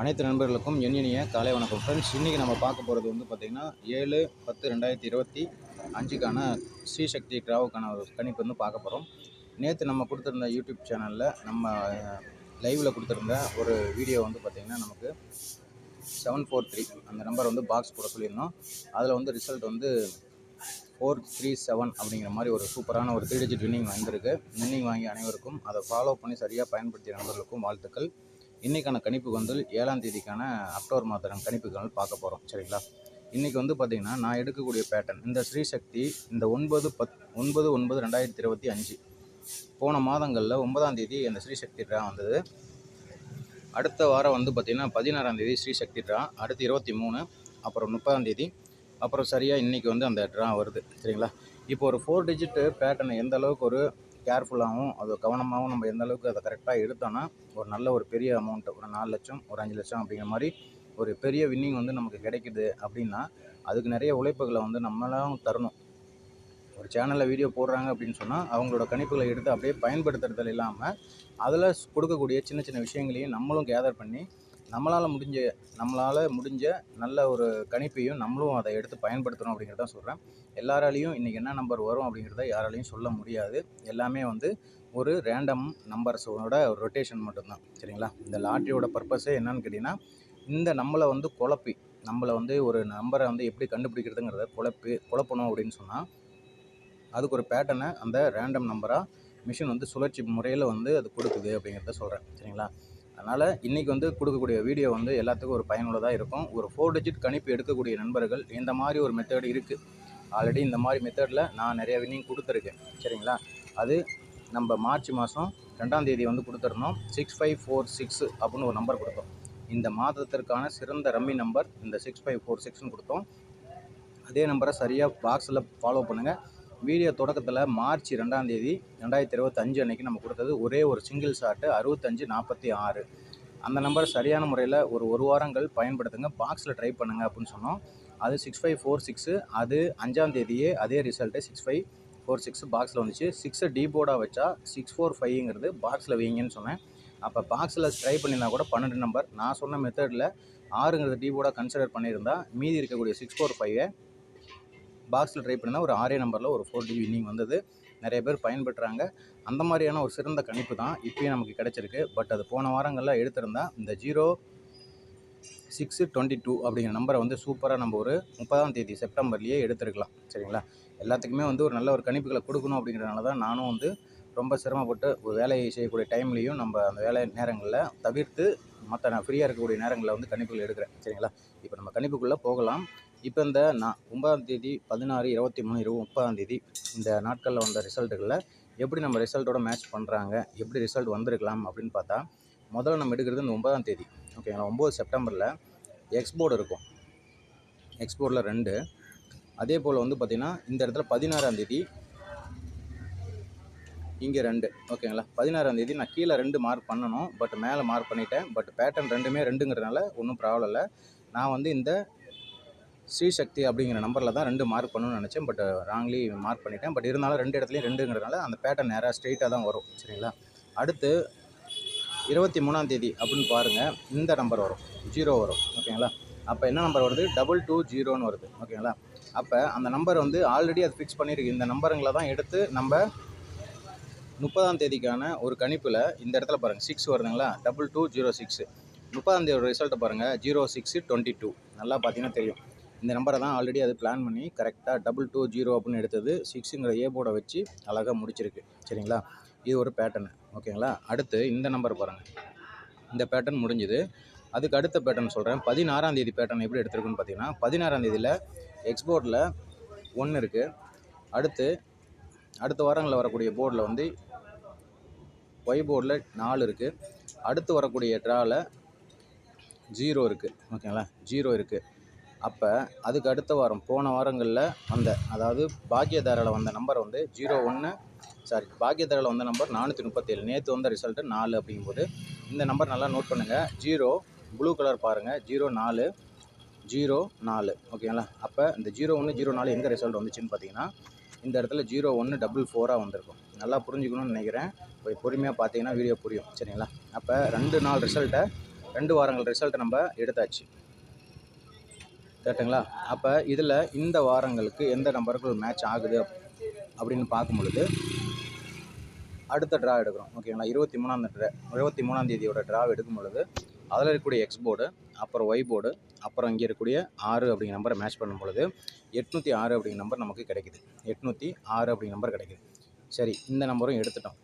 அனைத்து நண்பர்களுக்கும் என் இனிய காலை வணக்கம். ஃப்ரெண்ட்ஸ் இன்றைக்கி நம்ம பார்க்க போகிறது வந்து பார்த்திங்கன்னா ஏழு பத்து ரெண்டாயிரத்தி இருபத்தி அஞ்சுக்கான ஸ்ரீசக்தி கிராவுக்கான ஒரு கணிப்பு வந்து பார்க்க போகிறோம் நேற்று நம்ம கொடுத்துருந்த யூடியூப் சேனலில் நம்ம லைவில் கொடுத்துருந்த ஒரு வீடியோ வந்து பார்த்திங்கன்னா நமக்கு செவன் ஃபோர் த்ரீ அந்த நம்பர் வந்து பாக்ஸ் போட சொல்லியிருந்தோம். அதில் வந்து ரிசல்ட் வந்து ஃபோர் த்ரீ செவன் அப்படிங்கிற மாதிரி ஒரு சூப்பரான ஒரு த்ரீ டிஜிட் வின்னிங் வந்திருக்கு. வின்னிங் வாங்கி அனைவருக்கும் அதை ஃபாலோ பண்ணி சரியாக பயன்படுத்திய நண்பர்களுக்கும் வாழ்த்துக்கள். இன்றைக்கான கணிப்பு வந்து ஏழாம் தேதிக்கான அக்டோபர் மாதம் கணிப்புகள் பார்க்க போகிறோம் சரிங்களா? இன்றைக்கி வந்து பார்த்திங்கன்னா நான் எடுக்கக்கூடிய பேட்டர்ன் இந்த ஸ்ரீசக்தி இந்த ஒன்பது பத் ஒன்பது ஒன்பது ரெண்டாயிரத்தி இருபத்தி அஞ்சு போன மாதங்களில் ஒன்பதாம் தேதி அந்த ஸ்ரீசக்தி ட்ரா வந்தது. அடுத்த வாரம் வந்து பார்த்திங்கன்னா பதினாறாம் தேதி ஸ்ரீசக்தி ட்ரா அடுத்து இருபத்தி மூணு அப்புறம் முப்பதாம் தேதி அப்புறம் சரியாக இன்றைக்கி வந்து அந்த ட்ரா வருது. சரிங்களா? இப்போ ஒரு ஃபோர் டிஜிட்டு பேட்டர்னை எந்த அளவுக்கு ஒரு கேர்ஃபுல்லாகவும் அது கவனமாகவும் நம்ம எந்த அளவுக்கு அதை கரெக்டாக எடுத்தோன்னா ஒரு நல்ல ஒரு பெரிய அமௌண்ட்டு ஒரு நாலு லட்சம் ஒரு அஞ்சு லட்சம் அப்படிங்கிற மாதிரி ஒரு பெரிய வின்னிங் வந்து நமக்கு கிடைக்குது அப்படின்னா அதுக்கு நிறைய உழைப்புகளை வந்து நம்மளாம் தரணும். ஒரு சேனலில் வீடியோ போடுறாங்க அப்படின்னு சொன்னால் அவங்களோட கணிப்புகளை எடுத்து அப்படியே பயன்படுத்துறதில் இல்லாமல் அதில் கொடுக்கக்கூடிய சின்ன சின்ன விஷயங்களையும் நம்மளும் கேதர் பண்ணி நம்மளால் முடிஞ்ச நம்மளால் முடிஞ்ச நல்ல ஒரு கணிப்பையும் நம்மளும் அதை எடுத்து பயன்படுத்தணும் அப்படிங்கிறத சொல்கிறேன் எல்லாராலையும் இன்றைக்கி என்ன நம்பர் வரும் அப்படிங்கிறத யாராலையும் சொல்ல முடியாது. எல்லாமே வந்து ஒரு ரேண்டம் நம்பர்ஸோட ரொட்டேஷன் மட்டும்தான். சரிங்களா? இந்த லாட்ரியோட பர்பஸே என்னன்னு கேட்டிங்கன்னா இந்த நம்மளை வந்து குழப்பி நம்மளை வந்து ஒரு நம்பரை வந்து எப்படி கண்டுபிடிக்கிறதுங்கிறத குழப்பி குழப்பணும் அப்படின்னு சொன்னால் அதுக்கு ஒரு பேட்டர்னை அந்த ரேண்டம் நம்பராக மிஷின் வந்து சுழற்சி முறையில் வந்து அது கொடுக்குது அப்படிங்கிறத சொல்கிறேன் சரிங்களா? அதனால் இன்றைக்கி வந்து கொடுக்கக்கூடிய வீடியோ வந்து எல்லாத்துக்கும் ஒரு பயனுள்ளதாக இருக்கும். ஒரு ஃபோர் டிஜிட் கணிப்பு எடுக்கக்கூடிய நண்பர்கள் இந்த மாதிரி ஒரு மெத்தட் இருக்குது ஆல்ரெடி இந்த மாதிரி மெத்தடில் நான் நிறைய வின்னிங் கொடுத்துருக்கேன். சரிங்களா? அது நம்ம மார்ச் மாதம் ரெண்டாம் தேதி வந்து கொடுத்துருந்தோம் சிக்ஸ் ஃபைவ் ஃபோர் சிக்ஸ் அப்படின்னு ஒரு நம்பர் கொடுத்தோம். இந்த மாதத்திற்கான சிறந்த ரம்மி நம்பர் இந்த சிக்ஸ் ஃபைவ் ஃபோர் சிக்ஸ்னு கொடுத்தோம். அதே நம்பரை சரியாக பாக்ஸில் ஃபாலோ பண்ணுங்கள் வீடியோ தொடக்கத்தில் மார்ச் ரெண்டாம் தேதி ரெண்டாயிரத்தி இருபத்தஞ்சு அன்றைக்கி நம்ம கொடுத்தது ஒரே ஒரு சிங்கிள் ஷாட்டு அறுபத்தஞ்சு நாற்பத்தி ஆறு. அந்த நம்பர் சரியான முறையில் ஒரு ஒரு வாரங்கள் பயன்படுத்துங்க. பாக்ஸில் ட்ரை பண்ணுங்கள் அப்படின்னு சொன்னோம். அது சிக்ஸ் ஃபைவ் ஃபோர் சிக்ஸு அது அஞ்சாம் தேதியே அதே result six five four six பாக்ஸில் வந்துச்சு. சிக்ஸை டீ போர்டாக வச்சா சிக்ஸ் ஃபோர் ஃபைவ்ங்கிறது பாக்ஸில் வைங்கன்னு சொன்னேன். அப்போ பாக்ஸில் ட்ரை பண்ணினா கூட பன்னெண்டு நம்பர் நான் சொன்ன மெத்தடில் ஆறுங்கிறது டீ போர்டாக கன்சிடர் பண்ணியிருந்தா மீதி இருக்கக்கூடிய சிக்ஸ் ஃபோர் ஃபைவை பாக்ஸில் ட்ரை பண்ணால் ஒரு ஆறே நம்பரில் ஒரு ஃபோர் டிவி இன்னிங் வந்தது. நிறைய பேர் பயன்பெற்றாங்க. அந்த மாதிரியான ஒரு சிறந்த கணிப்பு தான் இப்போயும் நமக்கு கிடச்சிருக்கு. பட் அது போன வாரங்களில் எடுத்திருந்தால் இந்த ஜீரோ சிக்ஸு டுவெண்ட்டி டூ அப்படிங்கிற நம்பரை வந்து சூப்பராக நம்ம ஒரு முப்பதாம் தேதி செப்டம்பர்லேயே எடுத்துருக்கலாம். சரிங்களா? எல்லாத்துக்குமே வந்து ஒரு நல்ல ஒரு கணிப்புகளை கொடுக்கணும் அப்படிங்கிறனால தான் நானும் வந்து ரொம்ப சிரமப்பட்டு ஒரு வேலையை செய்யக்கூடிய டைம்லேயும் நம்ம அந்த வேலை நேரங்களில் தவிர்த்து மற்ற நான் ஃப்ரீயாக இருக்கக்கூடிய நேரங்களில் வந்து கணிப்புகள் எடுக்கிறேன். சரிங்களா? இப்போ நம்ம கணிப்புக்குள்ளே போகலாம். இப்போ இந்த நான் ஒன்பதாம் தேதி பதினாறு இருபத்தி மூணு இருபது முப்பதாம் தேதி இந்த நாட்களில் வந்த ரிசல்ட்டுகளில் எப்படி நம்ம ரிசல்ட்டோட மேட்ச் பண்ணுறாங்க எப்படி ரிசல்ட் வந்திருக்கலாம் அப்படின்னு பார்த்தா முதல்ல நம்ம எடுக்கிறது இந்த ஒன்பதாம் தேதி. ஓகேங்களா? ஒம்பது செப்டம்பரில் எக்ஸ்போர்டு இருக்கும். எக்ஸ்போர்டில் ரெண்டு. அதே போல் வந்து பார்த்திங்கன்னா இந்த இடத்துல பதினாறாம் தேதி இங்கே ரெண்டு. ஓகேங்களா? பதினாறாம் தேதி நான் கீழே ரெண்டு மார்க் பண்ணணும் பட் மேலே மார்க் பண்ணிட்டேன் பட் பேட்டர்ன் ரெண்டுமே ரெண்டுங்கிறதுனால ஒன்றும் ப்ராப்ளம் இல்லை. நான் வந்து இந்த ஸ்ரீசக்தி அப்படிங்கிற நம்பரில் தான் ரெண்டு மார்க் பண்ணணும்னு நினச்சேன். பட் ராங்லி மார்க் பண்ணிட்டேன். பட் இருந்தாலும் ரெண்டு இடத்துலையும் ரெண்டுங்கிறதுனால அந்த பேட்டர்ன் நேராக ஸ்ட்ரெயிட்டாக தான் வரும். சரிங்களா? அடுத்து இருபத்தி மூணாம் தேதி அப்படின்னு பாருங்கள் இந்த நம்பர் வரும். ஜீரோ வரும். ஓகேங்களா? அப்போ என்ன நம்பர் வருது? டபுள் டூ ஜீரோன்னு வருது. ஓகேங்களா? அப்போ அந்த நம்பர் வந்து ஆல்ரெடி அது ஃபிக்ஸ் பண்ணியிருக்கு இந்த நம்பருங்களை தான் எடுத்து நம்ம முப்பதாம் தேதிக்கான ஒரு கணிப்பில் இந்த இடத்துல பாருங்கள் சிக்ஸ் வருதுங்களா? டபுள் டூ ஜீரோ சிக்ஸு முப்பதாம் தேதி ரிசல்ட்டை பாருங்கள் ஜீரோ சிக்ஸு டுவெண்ட்டி டூ நல்லா பார்த்தீங்கன்னா தெரியும். இந்த நம்பரை தான் ஆல்ரெடி அது பிளான் பண்ணி கரெக்டாக டபுள் டூ ஜீரோ அப்படின்னு எடுத்தது. சிக்ஸுங்கிற ஏ போர்டை வச்சு அழகாக முடிச்சிருக்கு. சரிங்களா? இது ஒரு பேட்டர்னு ஓகேங்களா? அடுத்து இந்த நம்பர் பாருங்கள் இந்த பேட்டர்ன் முடிஞ்சுது. அதுக்கு அடுத்த பேட்டர்ன் சொல்கிறேன் பதினாறாம் தேதி பேட்டர்ன் எப்படி எடுத்திருக்குன்னு பார்த்தீங்கன்னா பதினாறாம் தேதியில் எக்ஸ்போர்ட்டில் ஒன்று இருக்குது அடுத்து அடுத்த வாரங்களில் வரக்கூடிய போர்டில் வந்து ஒய் போர்டில் நாலு இருக்குது அடுத்து வரக்கூடிய ட்ராவில் ஜீரோ இருக்குது ஓகேங்களா? ஜீரோ இருக்குது அப்போ அதுக்கு அடுத்த வாரம் போன வாரங்களில் வந்த அதாவது பாக்கியதாரில் வந்த நம்பர் வந்து ஜீரோ ஒன்று சாரி பாக்கியதாரில் வந்த நம்பர் நானூற்றி முப்பத்தேழு. நேற்று வந்த ரிசல்ட்டு நாலு அப்படிங்கும்போது இந்த நம்பர் நல்லா நோட் பண்ணுங்கள் ஜீரோ ப்ளூ கலர் பாருங்கள் ஜீரோ நாலு ஜீரோ நாலு. ஓகேங்களா அப்போ இந்த ஜீரோ ஒன்று ஜீரோ நாலு எங்கே ரிசல்ட் வந்துச்சுன்னு பார்த்தீங்கன்னா இந்த இடத்துல ஜீரோ ஒன்று டபுள் ஃபோராக வந்திருக்கும். நல்லா புரிஞ்சுக்கணும்னு நினைக்கிறேன். போய் பொறுமையாக பார்த்தீங்கன்னா வீடியோ புரியும். சரிங்களா? அப்போ ரெண்டு நாள் ரிசல்ட்டை ரெண்டு வாரங்கள் ரிசல்ட்டை நம்ம எடுத்தாச்சு. கரெக்டுங்களா அப்போ இதில் இந்த வாரங்களுக்கு எந்த நம்பர்கள் மேட்ச் ஆகுது அப்படின்னு பார்க்கும் பொழுது அடுத்த ட்ரா எடுக்கிறோம். ஓகேங்களா இருபத்தி மூணாம் ட்ரா இருபத்தி மூணாம் தேதியோட ட்ரா எடுக்கும் பொழுது அதில் இருக்கக்கூடிய எக்ஸ் போர்டு அப்புறம் ஒய் போர்டு அப்புறம் இங்கே இருக்கக்கூடிய ஆறு அப்படிங்கிற நம்பரை மேட்ச் பண்ணும் பொழுது எட்நூற்றி ஆறு அப்படிங்கிற நம்பர் நமக்கு கிடைக்குது. எட்நூற்றி ஆறு அப்படிங்கிற நம்பர் கிடைக்குது. சரி இந்த நம்பரும் எடுத்துட்டோம்.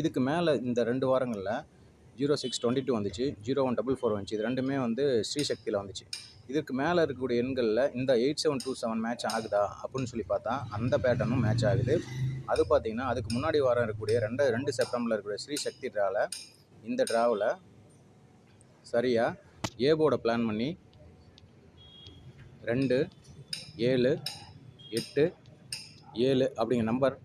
இதுக்கு மேலே இந்த ரெண்டு வாரங்களில் ஜீரோ சிக்ஸ் டுவெண்ட்டி டூ வந்துச்சு ஜீரோ ஒன் டபுள் ஃபோர் வந்துச்சு. இது ரெண்டுமே வந்து ஸ்ரீசக்தியில் வந்துச்சு. இதுக்கு மேலே இருக்கக்கூடிய எண்களில் இந்த eight seven two seven match ஆகுதா அப்படின்னு சொல்லி பார்த்தா அந்த பேட்டர்னும் மேட்ச் ஆகுது. அது பார்த்திங்கன்னா அதுக்கு முன்னாடி வாரம் இருக்கக்கூடிய ரெண்டு ரெண்டு செப்டம்பரில் இருக்கக்கூடிய ஸ்ரீசக்தி ட்ராவில் இந்த ட்ராவில் சரியாக ஏபோட பிளான் பண்ணி ரெண்டு ஏழு எட்டு ஏழு அப்படிங்கிற நம்பர்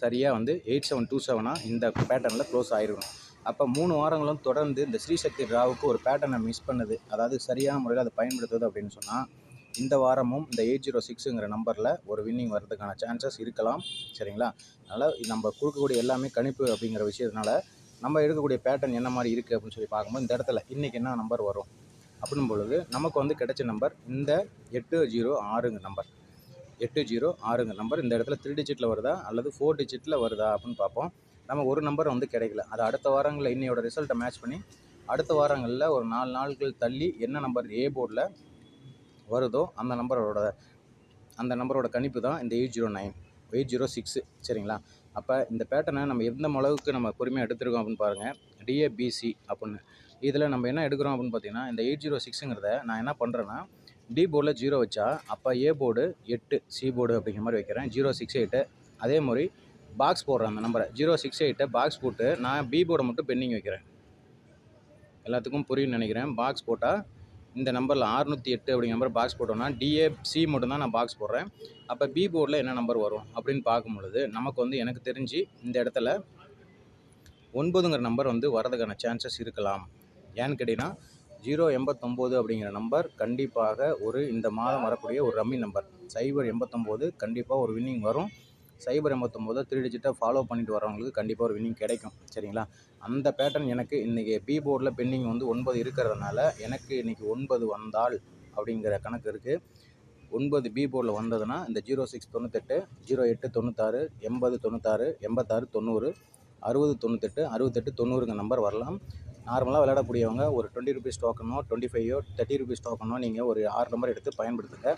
சரியாக வந்து எயிட் செவன் டூ செவனாக இந்த பேட்டர்னில் க்ளோஸ் ஆகிருக்கணும் அப்போ மூணு வாரங்களும் தொடர்ந்து இந்த ஸ்ரீசக்தி ராவுக்கு ஒரு பேட்டர்னை மிஸ் பண்ணுது. அதாவது சரியான முறையில் அதை பயன்படுத்துது அப்படின்னு சொன்னால் இந்த வாரமும் இந்த எயிட் ஜீரோ சிக்ஸுங்கிற நம்பரில் ஒரு வின்னிங் வர்றதுக்கான சான்சஸ் இருக்கலாம். சரிங்களா? அதனால் நம்ம கொடுக்கக்கூடிய எல்லாமே கணிப்பு அப்படிங்கிற விஷயத்தினால நம்ம எடுக்கக்கூடிய பேட்டர்ன் என்ன மாதிரி இருக்குது அப்படின்னு சொல்லி பார்க்கும்போது இந்த இடத்துல இன்றைக்கி என்ன நம்பர் வரும்? அப்படின் பொழுது நமக்கு வந்து கிடைச்ச நம்பர் இந்த எட்டு ஜீரோ ஆறுங்க நம்பர் எட்டு ஜீரோ ஆறுங்க நம்பர் இந்த இடத்துல த்ரீ டிஜிட்டில் வருதா? அல்லது ஃபோர் டிஜிட்டில் வருதா? அப்படின்னு பார்ப்போம். நம்ம ஒரு நம்பர் வந்து கிடைக்கல. அது அடுத்த வாரங்களில் இன்னையோட ரிசல்ட்டை மேட்ச் பண்ணி அடுத்த வாரங்களில் ஒரு நாலு நாட்கள் தள்ளி என்ன நம்பர் ஏ போர்டில் வருதோ அந்த நம்பரோட அந்த நம்பரோட கணிப்பு தான் இந்த eight zero nine eight zero six சரிங்களா? அப்போ இந்த பேட்டர்னை நம்ம எந்த அளவுக்கு நம்ம பொறுமையாக எடுத்துருக்கோம் அப்படின்னு பாருங்கள் டிஏபிசி அப்படின்னு. இதில் நம்ம என்ன எடுக்கிறோம் அப்படின்னு பார்த்தீங்கன்னா இந்த எயிட் ஜீரோ சிக்ஸுங்கிறத நான் என்ன பண்ணுறேன்னா டி போர்டில் ஜீரோ வச்சா அப்போ ஏ போர்டு எட்டு சி போர்டு அப்படிங்கிற மாதிரி வைக்கிறேன். ஜீரோ சிக்ஸ் எயிட்டு அதே மாதிரி பாக்ஸ் போடுறேன் அந்த நம்பரை ஜீரோ சிக்ஸ் எயிட்டை பாக்ஸ் போட்டு நான் பி போர்டை மட்டும் பெண்டிங் வைக்கிறேன். எல்லாத்துக்கும் புரியும்னு நினைக்கிறேன். பாக்ஸ் போட்டால் இந்த நம்பரில் அறுநூற்றி எட்டு அப்படிங்கிற நம்பர் பாக்ஸ் போட்டோம்னா டிஏசி மட்டும்தான் நான் பாக்ஸ் போடுறேன். அப்போ பி போர்டில் என்ன நம்பர் வரும் அப்படின்னு பார்க்கும் பொழுது நமக்கு வந்து எனக்கு தெரிஞ்சு இந்த இடத்துல ஒன்பதுங்கிற நம்பர் வந்து வரதுக்கான சான்சஸ் இருக்கலாம். ஏன்னு கேட்டிங்கன்னா ஜீரோ எண்பத்தொம்போது அப்படிங்கிற நம்பர் கண்டிப்பாக ஒரு இந்த மாதம் வரக்கூடிய ஒரு ரம்மி நம்பர் சைபர் எண்பத்தொம்போது கண்டிப்பாக ஒரு வின்னிங் வரும். சைபர் எண்பத்தொம்போது த்ரீ டிஜிட்டை ஃபாலோ பண்ணிட்டு வரவங்களுக்கு கண்டிப்பாக ஒரு வின்னிங் கிடைக்கும். சரிங்களா? அந்த பேட்டர்ன் எனக்கு இன்றைக்கி பி போர்டில் பெண்டிங் வந்து ஒன்பது இருக்கிறதுனால எனக்கு இன்றைக்கி ஒன்பது வந்தால் அப்படிங்கிற கணக்கு இருக்குது ஒன்பது பி போர்டில் வந்ததுன்னா இந்த ஜீரோ சிக்ஸ் தொண்ணூத்தெட்டு ஜீரோ எட்டு தொண்ணூத்தாறு எண்பது தொண்ணூத்தாறு எண்பத்தாறு தொண்ணூறு அறுபது தொண்ணூத்தெட்டு அறுபத்தெட்டு தொண்ணூறுங்க நம்பர் வரலாம். நார்மலாக விளையாடக்கூடியவங்க ஒரு டுவெண்ட்டி ருபீஸ் டோக்கனோ டுவெண்ட்டி ஃபைவோ தேர்ட்டி ருபீஸ் டோக்கனோ நீங்கள் ஒரு ஆறு நம்பர் எடுத்து பயன்படுத்துங்க.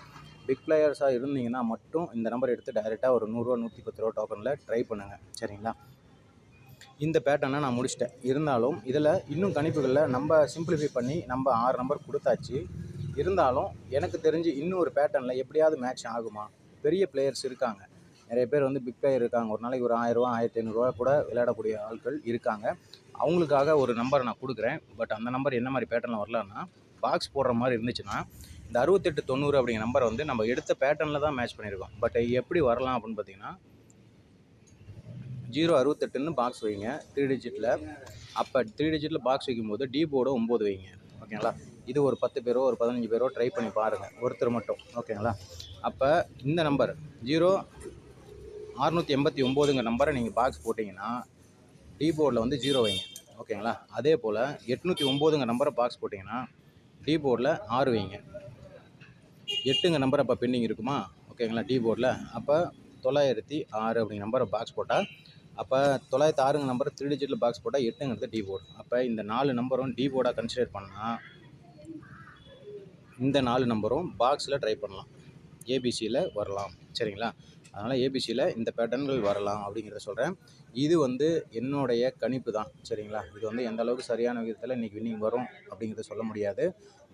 பிக் பிளேயர்ஸாக இருந்தீங்கன்னா மட்டும் இந்த நம்பர் எடுத்து டைரெக்டாக ஒரு நூறுரூவா நூற்றி பத்து ரூபா டோக்கனில் ட்ரை பண்ணுங்கள் சரிங்களா? இந்த பேட்டர்னை நான் முடிச்சிட்டேன். இருந்தாலும் இதில் இன்னும் கணிப்புகளில் நம்ம சிம்பிளிஃபை பண்ணி நம்ம ஆறு நம்பர் கொடுத்தாச்சு. இருந்தாலும் எனக்கு தெரிஞ்சு இன்னும் ஒரு பேட்டர்னில் எப்படியாவது மேட்ச் ஆகுமா? பெரிய பிளேயர்ஸ் இருக்காங்க. நிறைய பேர் வந்து பிக் பிளேயர் இருக்காங்க. ஒரு நாளைக்கு ஒரு ஆயிரரூவா ஆயிரத்தி ஐநூறுரூவா கூட விளையாடக்கூடிய ஆட்கள் இருக்காங்க. அவங்களுக்காக ஒரு நம்பரை நான் கொடுக்குறேன். பட் அந்த நம்பர் என்ன மாதிரி பேட்டர்னில் வரலான்னா பாக்ஸ் போடுற மாதிரி இருந்துச்சுன்னா இந்த அறுபத்தெட்டு தொண்ணூறு அப்படிங்கிற நம்பரை வந்து நம்ம எடுத்த பேட்டர்னில் தான் மேட்ச் பண்ணியிருக்கோம். பட் எப்படி வரலாம் அப்படின்னு பார்த்தீங்கன்னா ஜீரோ அறுபத்தெட்டுன்னு பாக்ஸ் வைங்க. த்ரீ டிஜிட்டில் அப்போ த்ரீ டிஜிட்டில் பாக்ஸ் வைக்கும்போது டி போர்டு ஒம்பது வைங்க. ஓகேங்களா இது ஒரு பத்து பேரோ ஒரு பதினஞ்சு பேரோ ட்ரை பண்ணி பாருங்கள் ஒருத்தர் மட்டும். ஓகேங்களா அப்போ இந்த நம்பர் ஜீரோ அறுநூற்றி எண்பத்தி ஒம்போதுங்க நம்பரை நீங்கள் பாக்ஸ் போட்டிங்கன்னா டீ போர்டில் வந்து ஜீரோ வைங்க. ஓகேங்களா அதே போல் எட்நூற்றி ஒம்போதுங்க நம்பரை பாக்ஸ் போட்டிங்கன்னா டீபோர்டில் ஆறு வைங்க. எட்டுங்க நம்பர் அப்போ பெண்டிங் இருக்குமா? ஓகேங்களா டி போர்டில் அப்போ தொள்ளாயிரத்தி ஆறு அப்படிங்கிற நம்பரை பாக்ஸ் போட்டால் அப்போ தொள்ளாயிரத்தி ஆறுங்க நம்பர் த்ரீ டிஜிட்டில் பாக்ஸ் போட்டால் எட்டுங்கிறது டி போர்டு அப்போ இந்த நாலு நம்பரும் டி போர்டாக கன்சிடர் பண்ணால் இந்த நாலு நம்பரும் பாக்ஸில் ட்ரை பண்ணலாம். ஏபிசியில் வரலாம். சரிங்களா? அதனால் ஏபிசியில் இந்த பேட்டர்ன்கள் வரலாம் அப்படிங்கிறத சொல்கிறேன் இது வந்து என்னுடைய கணிப்பு தான் சரிங்களா? இது வந்து எந்த அளவுக்கு சரியான விதத்தில் இன்றைக்கி வின்னிங் வரும் அப்படிங்கிறத சொல்ல முடியாது.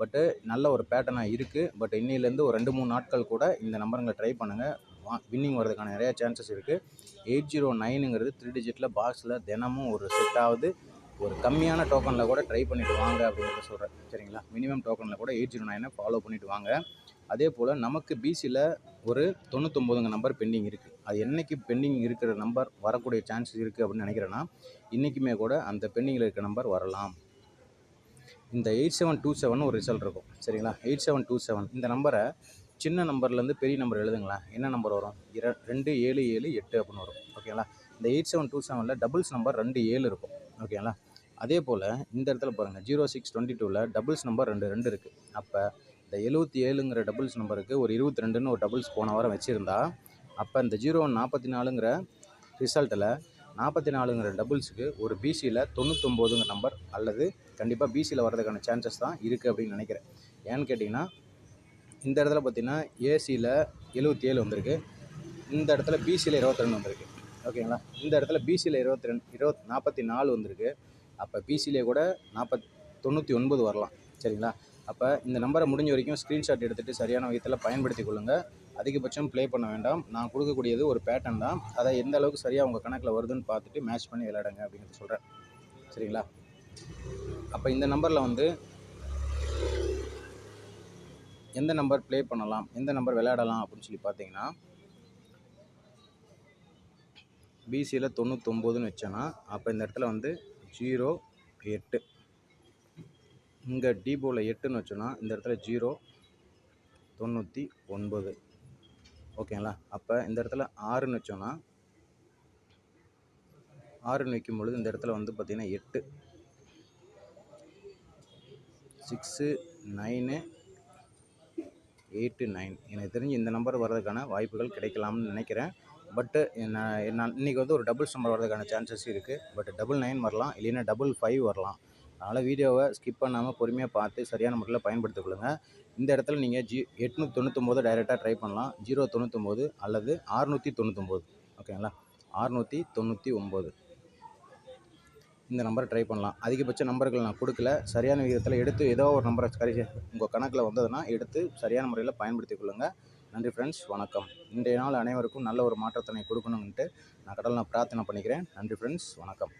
பட்டு நல்ல ஒரு பேட்டர்னாக இருக்குது பட் இன்னிலேருந்து ஒரு ரெண்டு மூணு நாட்கள் கூட இந்த நம்பருங்களை ட்ரை பண்ணுங்கள் வா வின்னிங் வரதுக்கான நிறையா சான்சஸ் இருக்குது எயிட் ஜீரோ நைனுங்கிறது த்ரீ டிஜிட்டில் பாக்ஸில் தினமும் ஒரு செட் ஆகுது ஒரு கம்மியான டோக்கனில் கூட ட்ரை பண்ணிவிட்டு வாங்க அப்படிங்கிறத சொல்கிறேன் சரிங்களா? மினிமம் டோக்கனில் கூட எயிட் ஜீரோ நைனை ஃபாலோ பண்ணிவிட்டு வாங்க. அதே போல் நமக்கு பிசியில் ஒரு தொண்ணூத்தொம்போதுங்க நம்பர் பெண்டிங் இருக்குது அது என்றைக்கு பெண்டிங் இருக்கிற நம்பர் வரக்கூடிய சான்சஸ் இருக்குது அப்படின்னு நினைக்கிறேன்னா இன்றைக்குமே கூட அந்த பெண்டிங்கில் இருக்கிற நம்பர் வரலாம். இந்த எயிட் செவன் டூ செவன் ஒரு ரிசல்ட் இருக்கும். சரிங்களா? எயிட் செவன் டூ செவன் இந்த நம்பரை சின்ன நம்பர்லேருந்து பெரிய நம்பர் எழுதுங்களேன். என்ன நம்பர் வரும்? இர ரெண்டு ஏழு ஏழு எட்டு அப்படின்னு வரும். ஓகேங்களா இந்த எயிட் செவன் டூ செவனில் டபுள்ஸ் நம்பர் ரெண்டு ஏழு இருக்கும். ஓகேங்களா அதே போல் இந்த இடத்துல பாருங்கள் ஜீரோ சிக்ஸ் டுவெண்ட்டி டூவில் டபுள்ஸ் நம்பர் ரெண்டு ரெண்டு இருக்குது அப்போ இந்த எழுபத்தி ஏழுங்கிற டபுள்ஸ் நம்பருக்கு ஒரு இருபத்தி ரெண்டுன்னு ஒரு டபுள்ஸ் போன வாரம் வச்சுருந்தா அப்போ இந்த ஜீரோ நாற்பத்தி நாலுங்கிற ரிசல்ட்டில் நாற்பத்தி நாலுங்கிற டபுள்ஸுக்கு ஒரு பிசியில் தொண்ணூத்தொம்போதுங்கிற நம்பர் அல்லது கண்டிப்பாக பிசியில் வர்றதுக்கான சான்சஸ் தான் இருக்குது அப்படின்னு நினைக்கிறேன். ஏன்னு கேட்டிங்கன்னா இந்த இடத்துல பார்த்தீங்கன்னா ஏசியில் எழுபத்தி ஏழு வந்திருக்கு. இந்த இடத்துல பிசியில் இருபத்தி ரெண்டு வந்திருக்கு. ஓகேங்களா? இந்த இடத்துல பிசியில் இருபத்தி ரெண்டு இருபத் நாற்பத்தி நாலு வந்திருக்கு. அப்போ பிசியிலே கூட நாற்பத் தொண்ணூற்றி ஒன்பது வரலாம். சரிங்களா? அப்போ இந்த நம்பரை முடிஞ்ச வரைக்கும் ஸ்க்ரீன்ஷாட் எடுத்துகிட்டு சரியான விதத்தில் பயன்படுத்தி கொள்ளுங்கள் அதிகபட்சம் ப்ளே பண்ண வேண்டாம். நான் கொடுக்கக்கூடியது ஒரு பேட்டர்ன் தான். அதை எந்த அளவுக்கு சரியாக உங்கள் கணக்கில் வருதுன்னு பார்த்துட்டு மேட்ச் பண்ணி விளையாடுங்க அப்படிங்கிறது சொல்கிறேன் சரிங்களா? அப்போ இந்த நம்பரில் வந்து எந்த நம்பர் ப்ளே பண்ணலாம் எந்த நம்பர் விளையாடலாம் அப்படின்னு சொல்லி பார்த்தீங்கன்னா பிசியில் தொண்ணூத்தொம்போதுன்னு வச்சேன்னா அப்போ இந்த இடத்துல வந்து ஜீரோ எட்டு இங்கே டிபோவில் எட்டுன்னு வச்சோன்னா இந்த இடத்துல ஜீரோ தொண்ணூற்றி ஒன்பது. ஓகேங்களா? அப்போ இந்த இடத்துல ஆறுன்னு வச்சோன்னா ஆறுன்னு வைக்கும் பொழுது இந்த இடத்துல வந்து பார்த்திங்கன்னா எட்டு. சிக்ஸு நைனு எயிட்டு நைன் எனக்கு தெரிஞ்சு இந்த நம்பர் வர்றதுக்கான வாய்ப்புகள் கிடைக்கலாம்னு நினைக்கிறேன். பட்டு நான் நான் இன்றைக்கி வந்து ஒரு டபுள்ஸ் நம்பர் வர்றதுக்கான சான்சஸ் இருக்குது பட் டபுள் நைன் வரலாம் இல்லைன்னா டபுள் ஃபைவ் வரலாம். அதனால் வீடியோவை ஸ்கிப் பண்ணாமல் பொறுமையாக பார்த்து சரியான முறையில் பயன்படுத்திக்கொள்ளுங்க. இந்த இடத்துல நீங்கள் ஜி எட்நூற்றி தொண்ணூத்தொம்போது டைரெக்டாக ட்ரை பண்ணலாம். ஜீரோ தொண்ணூத்தொம்போது அல்லது ஆறுநூற்றி தொண்ணூத்தொம்போது ஓகேங்களா ஆறுநூற்றி தொண்ணூற்றி ஒம்பது இந்த நம்பரை ட்ரை பண்ணலாம். அதிகபட்ச நம்பர்கள் நான் கொடுக்கல. சரியான விகிதத்தில் எடுத்து ஏதோ ஒரு நம்பரை சரி உங்கள் கணக்கில் வந்ததுன்னா எடுத்து சரியான முறையில் பயன்படுத்திக் கொள்ளுங்கள் நன்றி ஃப்ரெண்ட்ஸ் வணக்கம். இன்றைய நாள் அனைவருக்கும் நல்ல ஒரு மாற்றத்தினை கொடுக்கணுன்ட்டு நான் கடலில் நான் பிரார்த்தனை பண்ணிக்கிறேன். நன்றி ஃப்ரெண்ட்ஸ் வணக்கம்.